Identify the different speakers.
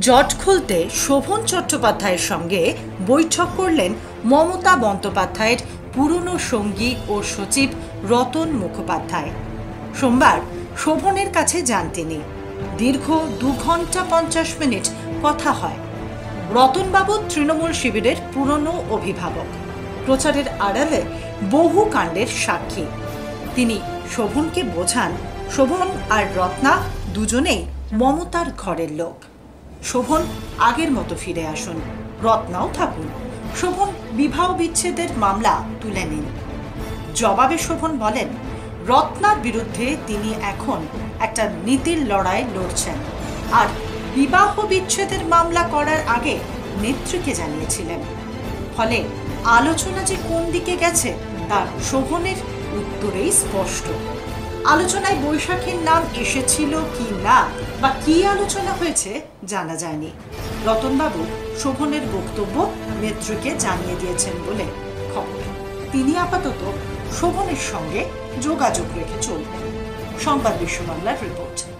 Speaker 1: জট খুলতে শোভন চট্টোপাধ্যায়ের সঙ্গে বৈঠক করলেন মমতা বন্দ্যোপাধ্যায়ের পুরনো সঙ্গী ও সচিব রতন মুখোপাধ্যায়। সোমবার শোভনের কাছে যান তিনি। দীর্ঘ দু ঘণ্টা পঞ্চাশ মিনিট কথা হয়। রতনবাবু তৃণমূল শিবিরের পুরনো অভিভাবক। প্রচারের আড়ালে বহু কাণ্ডের সাক্ষী। তিনি শোভনকে বোঝান, শোভন আর রত্না দুজনেই মমতার ঘরের লোক। শোভন আগের মতো ফিরে আসুন। রত্নাও থাকুন। শোভন বিবাহ বিচ্ছেদের মামলা তুলে নিন। জবাবে শোভন বলেন, রত্নার বিরুদ্ধে তিনি এখন একটা নীতির লড়াই লড়ছেন। আর বিবাহ বিচ্ছেদের মামলা করার আগে নেত্রীকে জানিয়েছিলেন। ফলে আলোচনা যে কোন দিকে গেছে, তা শোভনের উত্তরেই স্পষ্ট। আলোচনায় বৈশাখীর নাম এসেছিল কি না বা কি আলোচনা হয়েছে জানা যায়নি। রতনবাবু শোভনের বক্তব্য নেত্রীকে জানিয়ে দিয়েছেন বলে খবর। তিনি আপাতত শোভনের সঙ্গে যোগাযোগ রেখে চলবেন। সংবাদ বিশ্ব বাংলার রিপোর্ট।